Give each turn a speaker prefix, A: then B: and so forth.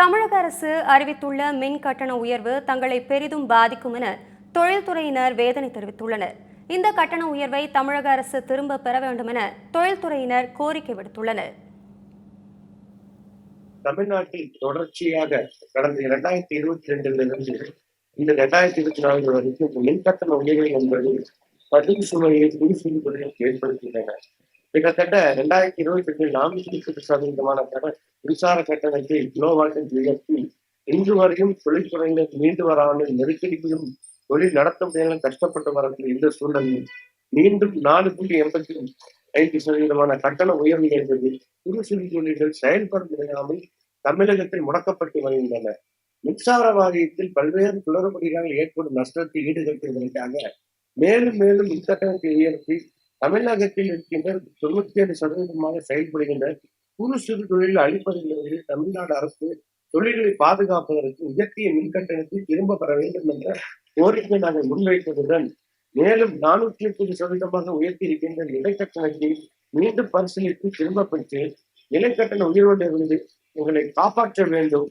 A: தமிழக அரசு அறிவித்துள்ள மின் கட்டண உயர்வு தங்களை பெரிதும் பாதிக்கும் என தொழில்துறையினர் வேதனை தெரிவித்துள்ளனர். இந்த கட்டண உயர்வை தமிழக அரசு திரும்ப பெற வேண்டும் என தொழில்துறையினர் கோரிக்கை விடுத்துள்ளனர்.
B: தமிழ்நாட்டில் தொடர்ச்சியாக கடந்த இரண்டாயிரத்தி இருபத்தி ரெண்டிலிருந்து இந்த இரண்டாயிரத்தி இருபத்தி நான்கு வரைக்கும் மின் கட்டண உயர்வு என்பது பதிவு சுமையை புதுப்பிப்பதில் ஏற்படுத்தியுள்ளன கிட்டத்தட்ட இரண்டாயிரத்தி இருபத்தி ரெண்டில் நானூத்தி சதவீதமான மின்சார கட்டணத்தை கிலோவாட்டில் உயர்த்தி இன்று வரையும் தொழில்துறையினர் மீண்டு வராமல் நெருக்கடியிலும் தொழில் நடத்த முடியாமல் கஷ்டப்பட்டு வரக்கூடிய இந்த சூழலில் மீண்டும் நாலு புள்ளி எண்பத்தி ஐந்து சதவீதமான கட்டண உயர்வு என்பது குறு சிறு தொழில்கள் செயல்பட முடியாமல் தமிழகத்தில் முடக்கப்பட்டு வருகின்றன. மின்சார வாரியத்தில் பல்வேறு குளறுபடிகளால் ஏற்படும் நஷ்டத்தை ஈடுகட்டுவதற்காக மேலும் மேலும் மின்கட்டணத்தை உயர்த்தி தமிழகத்தில் இருக்கின்ற தொண்ணூத்தி ஏழு சதவீதமாக செயல்படுகின்ற குறு சிறு தொழில் அளிப்பதில் தமிழ்நாடு அரசு தொழில்களை பாதுகாப்பதற்கு உயர்த்திய மின்கட்டணத்தை திரும்ப பெற வேண்டும் என்ற கோரிக்கை நாங்கள் முன்வைத்ததுடன் மேலும் நானூற்றி முப்பது சதவீதமாக உயர்த்தி இருக்கின்ற இடைக்கட்டணத்தை மீண்டும் பரிசீலித்து திரும்ப பெற்று உயிரோடு இருந்து எங்களை காப்பாற்ற வேண்டும்.